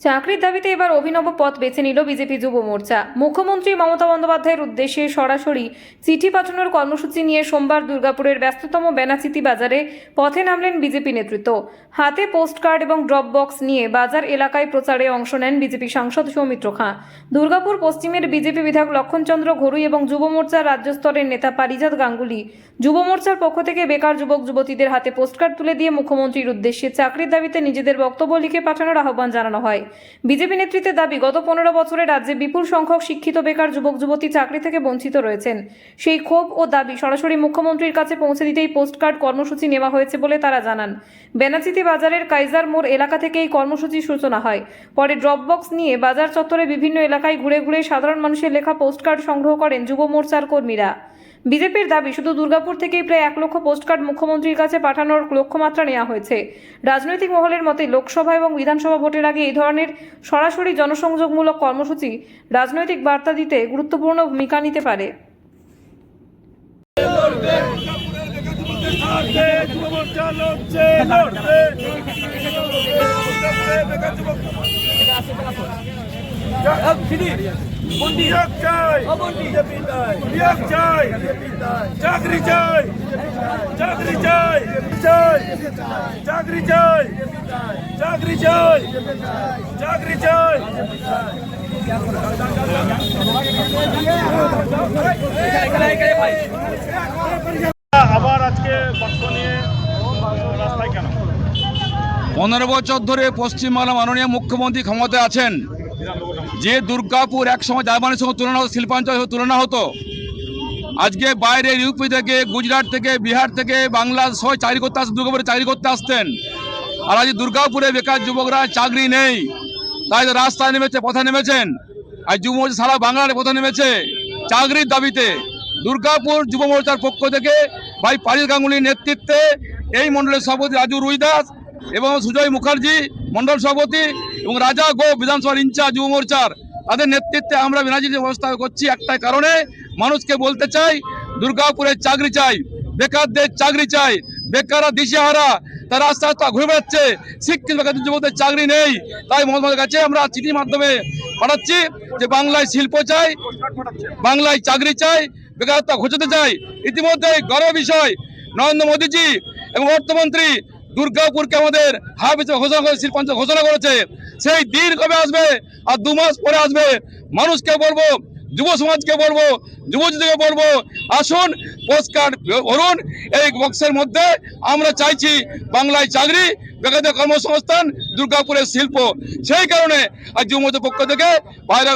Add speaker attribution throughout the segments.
Speaker 1: চাকরির দাবিতে এবার অভিনব পথ বেছে নিল বিজেপি যুব মোর্চা। মুখ্যমন্ত্রী মমতা বন্দ্যোপাধ্যায়ের উদ্দেশ্যে সরাসরি চিঠি পাঠানোর কর্মসূচি নিয়ে সোমবার দুর্গাপুরের ব্যস্ততম বেনাচিতি বাজারে পথে নামলেন বিজেপি নেতৃত্ব। হাতে পোস্টকার্ড এবং ড্রপ বক্স নিয়ে বাজার এলাকায় প্রচারে অংশ নেন বিজেপি সাংসদ সৌমিত্র খাঁ। দুর্গাপুর পশ্চিমের বিজেপি বিধায়ক লক্ষণচন্দ্র ঘরুই এবং যুব মোর্চার রাজ্য স্তরের নেতা পারিজাত গাঙ্গুলি। যুব মোর্চার পক্ষ থেকে বেকার যুবক যুবতীদের হাতে পোস্টকার্ড তুলে দিয়ে মুখ্যমন্ত্রীর উদ্দেশ্যে চাকরির দাবিতে নিজেদের বক্তব্য লিখে পাঠানোর আহ্বান জানানো হয়। বিজেপি নেতৃত্বের দাবি, গত পনেরো বছরে রাজ্যে বিপুল সংখ্যক শিক্ষিত, বেকার যুবক, যুবতী চাকরি থেকে বঞ্চিত রয়েছেন। সেই ক্ষোভ ও দাবি সরাসরি মুখ্যমন্ত্রীর কাছে পৌঁছে দিতেই পোস্টকার্ড কর্মসূচি নেওয়া হয়েছে বলে তারা জানান। বেনাচিতি বাজারের কাইজার মোড় এলাকা থেকে এই কর্মসূচির সূচনা হয়। পরে ড্রপবক্স নিয়ে বাজার চত্বরে বিভিন্ন এলাকায় ঘুরে ঘুরে সাধারণ মানুষের লেখা পোস্টকার্ড সংগ্রহ করেন যুব মোর্চার কর্মীরা। বিজেপির দাবি, শুধু দুর্গাপুর থেকেই প্রায় এক লক্ষ পোস্টকার্ড মুখ্যমন্ত্রীর কাছে পাঠানোর লক্ষ্যমাত্রা নেওয়া হয়েছে। রাজনৈতিক মহলের মতে লোকসভা এবং বিধানসভা ভোটের আগে এই ধরনের সরাসরি জনসংযোগমূলক কর্মসূচি রাজনৈতিক বার্তা দিতে গুরুত্বপূর্ণ ভূমিকা নিতে পারে।
Speaker 2: চাই চাই চাই চাই চাই
Speaker 3: পনেরো বছর ধরে পশ্চিমবাংলা মাননীয় মুখ্যমন্ত্রী ক্ষমতায় আছেন। যে দুর্গাপুর একসময় জার্মানির সঙ্গে তুলনা হতো, শিল্পাঞ্চলের সঙ্গে তুলনা হতো, আজকে বাইরে ইউপি থেকে, গুজরাট থেকে, বিহার থেকে বাংলা সবাই চাকরি করতে আসতেন দুর্গাপুরে চাকরি করতে আসতেন। আর আজ দুর্গাপুরে বেকার যুবকরা চাকরি নেই, তাই রাস্তায় নেমেছে, পথে নেমেছেন। আর যুব মোর্চা সারা বাংলার পথে নেমেছে চাকরির দাবিতে। দুর্গাপুর যুব মোর্চার পক্ষ থেকে ভাই পারিল গাঙ্গুলির নেতৃত্বে এই মণ্ডলের সভাপতি রাজু রুইদাস এবং সুজয় মুখার্জি, মণ্ডল সভাপতি এবং রাজা গো বিধানসভার ইনচার্জ, যুব মোর্চার, তাদের নেতৃত্বে আমরা বিনাজির ব্যবস্থা করছি, একটাই কারণে মানুষকে বলতে চাই, দুর্গাপুরের চাকরি চাই, বেকারদের চাকরি চাই, বেকাররা দিশেহারা, তারা আস্তে আস্তে ঘুরে বেড়াচ্ছে, শিক্ষিত বেকার যুবকদের চাকরি নেই, তাই মহাত্মার কাছে আমরা চিঠির মাধ্যমে পাঠাচ্ছি যে বাংলায় শিল্প চাই, বাংলায় চাকরি চাই, বেকারত্ব ঘোচাতে চাই। ইতিমধ্যে গর্ব বিষয়, নরেন্দ্র মোদীজি এবং অর্থমন্ত্রী দুর্গাপুরকে আমাদের হাব হিসেবে ঘোষণা করে শিল্পাঞ্চল ঘোষণা করেছে। সেই দিন কবে আসবে আর দু মাস পরে আসবে? মানুষকে বলব, যুব সমাজকে বলব যুবতীদেরকে বলব, আসুন পোস্টকার্ড ভরুন এই বক্সের মধ্যে আমরা চাইছি বাংলায় চাকরি, বেকারদের কর্মসংস্থান, দুর্গাপুরের শিল্প। সেই কারণে আজ যুব মোর্চার পক্ষ থেকে বাইরে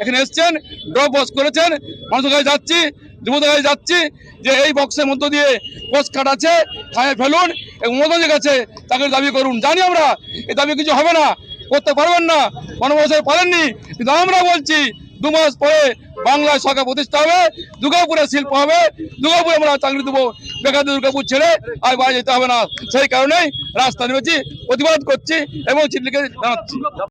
Speaker 3: এখানে এসছেন, ড্রপ বক্স করেছেন। মানুষের কাছে যাচ্ছি, যুবদের কাছে যাচ্ছি যে এই বক্সের মধ্য দিয়ে পোস্ট কার্ড আছে থানায় ফেলুন। মোদীর কাছে চাকরির দাবি করুন। জানি আমরা এই দাবি কিছু হবে না, করতে পারবেন না। গণবছর পারেননি। কিন্তু আমরা বলছি, দু মাস পরে বাংলায় সরকার প্রতিষ্ঠা হবে, দুর্গাপুরে শিল্প হবে, দুর্গাপুরে আমরা চাকরি দেবো। বেকার দুর্গাপুর ছেড়ে আর বাইরে যেতে হবে না। সেই কারণেই রাস্তা নেমেছি, প্রতিবাদ করছি এবং চিঠিকে জানাচ্ছি।